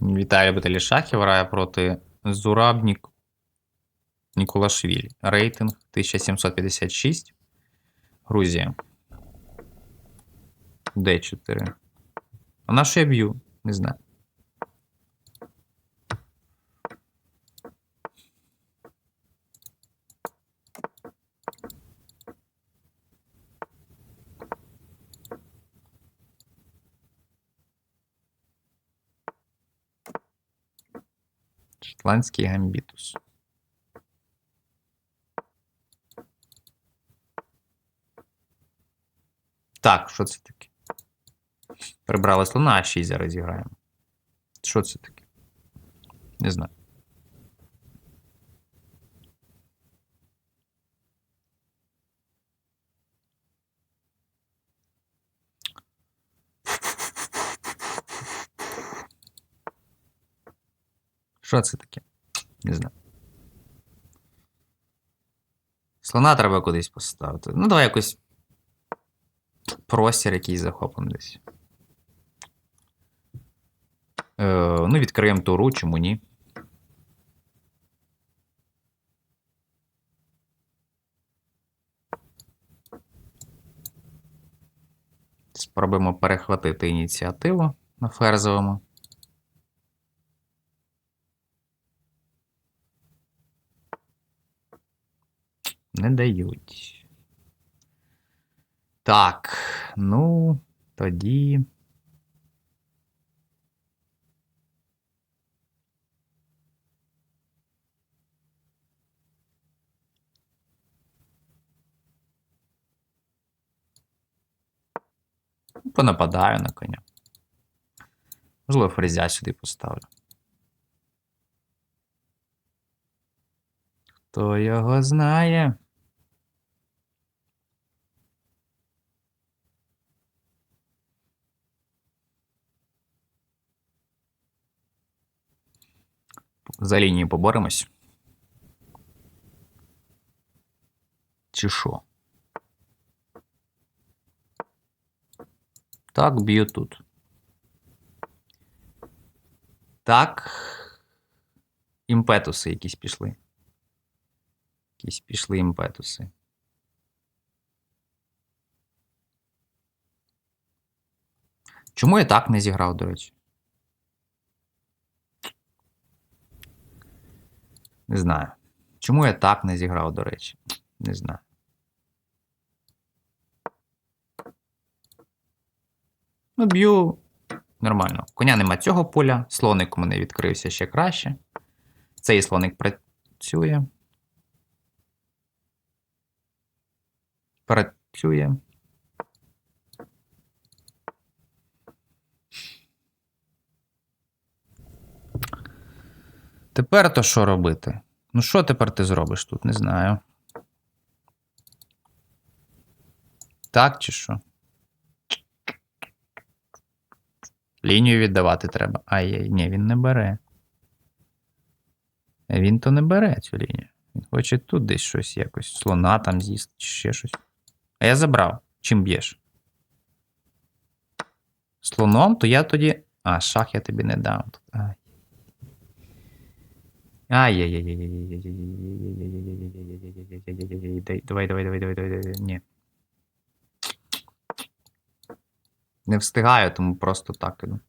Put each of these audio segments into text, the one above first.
Віталій Баталішахів грає проти Зурабнік Нікулашвіль. Рейтинг 1756. Грузія. Д4. А на що я б'ю? Не знаю. шотландський гамбітус Так, що це таке? Прибрали слона, а 6 зараз зіграємо. Що це таке? Не знаю. Що це таке? Не знаю. Слона треба кудись поставити. Ну, давай якось простір якийсь захопимо десь. Е, Ну, відкриємо туру, чому ні. Спробуємо перехватити ініціативу на ферзовому. Не дають. Так, ну, тоді. Понападаю на коня. Можливо, фрезя сюди поставлю. Хто його знає? За лінію поборемось. Чи що? Так, б'ю тут. Так. Імпетуси якісь пішли. Якісь пішли імпетуси. Чому я так не зіграв, до речі? Не знаю. Чому я так не зіграв, до речі? Не знаю. Ну, б'ю нормально. Коня нема цього поля. Слоник у мене відкрився ще краще. Цей слоник працює. Працює. Тепер то що робити? Ну, що тепер ти зробиш тут? Не знаю. Так, чи що? Лінію віддавати треба. Ай-яй, ні, він не бере. Він то не бере цю лінію. Він хоче тут десь щось якось. Слона там з'їсти чи ще щось. А я забрав. Чим б'єш? Слоном, то я тоді. А, шах я тобі не дам. Ай ай яй яй яй яй яй яй яй яй яй яй яй яй яй яй яй давай, давай, давай, давай, давай, давай. Ні. Не встигаю, тому просто так іду.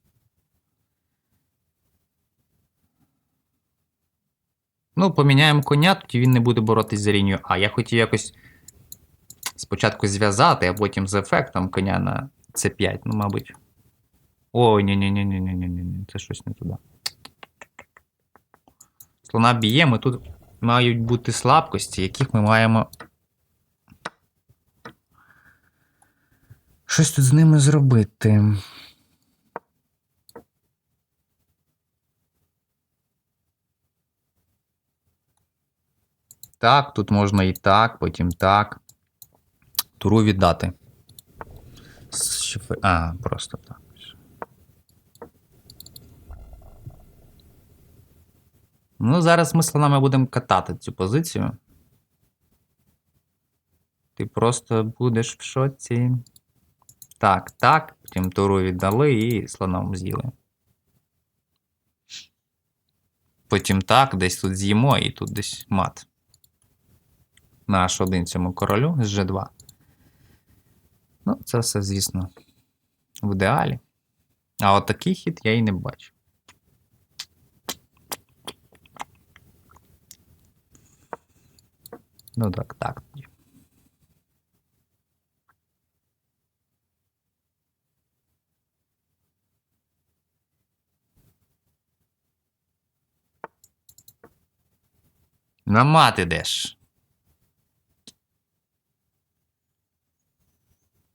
Ну, поміняємо коня, тоді він не буде боротись за лінію. А я хотів якось спочатку зв'язати, а потім з ефектом коня на c5, ну, мабуть. Ой, ні-ні-ні-ні-ні-ні-ні, це щось не туди слона б'ємо, тут мають бути слабкості, яких ми маємо. Щось тут з ними зробити. Так, тут можна і так, потім так. Туру віддати. А, просто так. Ну, зараз ми слонами будемо катати цю позицію. Ти просто будеш в шоці. Так, так. Потім туру віддали і слоном з'їли. Потім так, десь тут з'їмо і тут десь мат. Наш один цьому королю з G2. Ну, це все, звісно, в ідеалі. А от такий хід я і не бачу. Ну так, так тоді. На мат ідеш.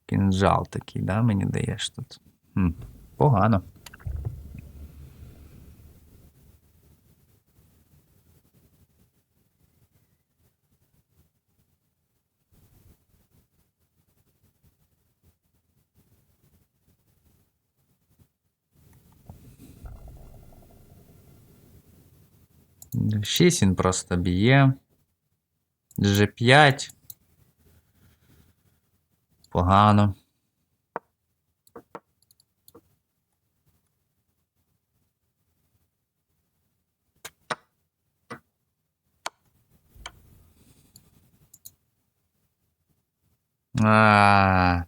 Кінжал такий, да, мені даєш тут. Хм, погано. Шість він просто б'є. G5. Погано. А.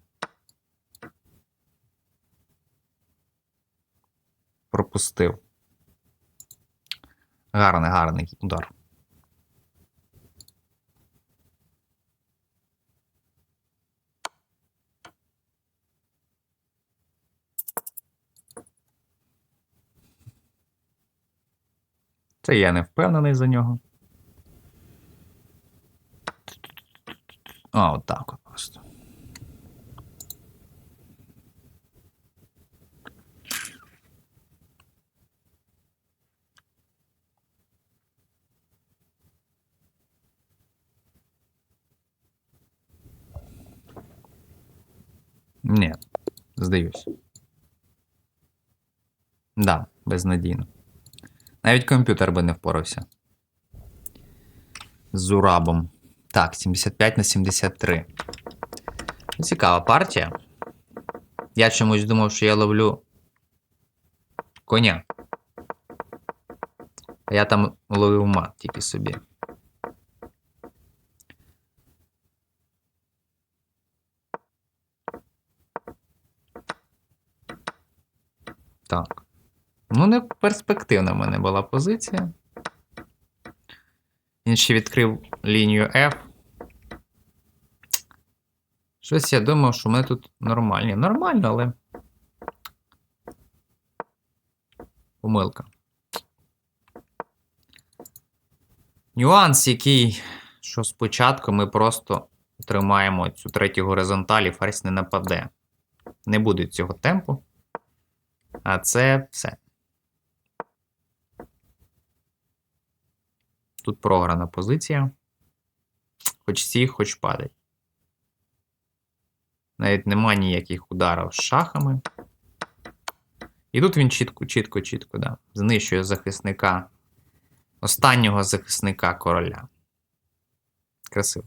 Пропустив. Гарний, гарний удар. Це я не впевнений за нього. А, отак от просто. Ні, здаюсь. Да, безнадійно. Навіть комп'ютер би не впорався. З урабом. Так, 75 на 73. Цікава партія. Я чомусь думав, що я ловлю коня. А я там ловив мат тільки собі. Так. Ну, не перспективна в мене була позиція. Він ще відкрив лінію F. Щось я думав, що ми тут нормальні. Нормально, але. Помилка. Нюанс, який, що спочатку ми просто тримаємо цю третю горизонталь і ферзь не нападе. Не буде цього темпу. А це все. Тут програна позиція. Хоч сі, хоч падай. Навіть нема ніяких ударів з шахами. І тут він чітко, чітко, чітко, да, знищує захисника, останнього захисника короля. Красиво.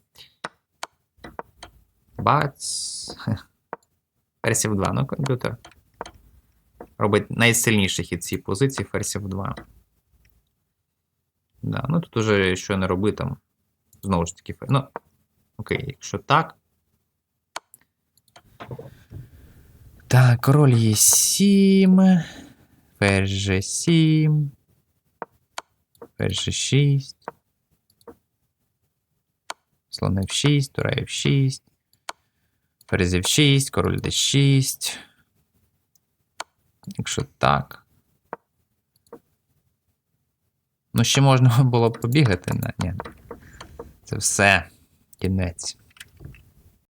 Бац. Ферзь 2, ну комп'ютер. Робить найсильніший хід цій позиції ферзь 2. Да, ну тут уже що не роби там. Знову ж таки, фе- ну, окей, якщо так. Так, король є 7. Ферзь же 7. Ферзь же 6. Слон F6, тура F6. Ферзь F6, король D6. Якщо так. Ну, ще можна було б побігати. Ні. Це все. Кінець.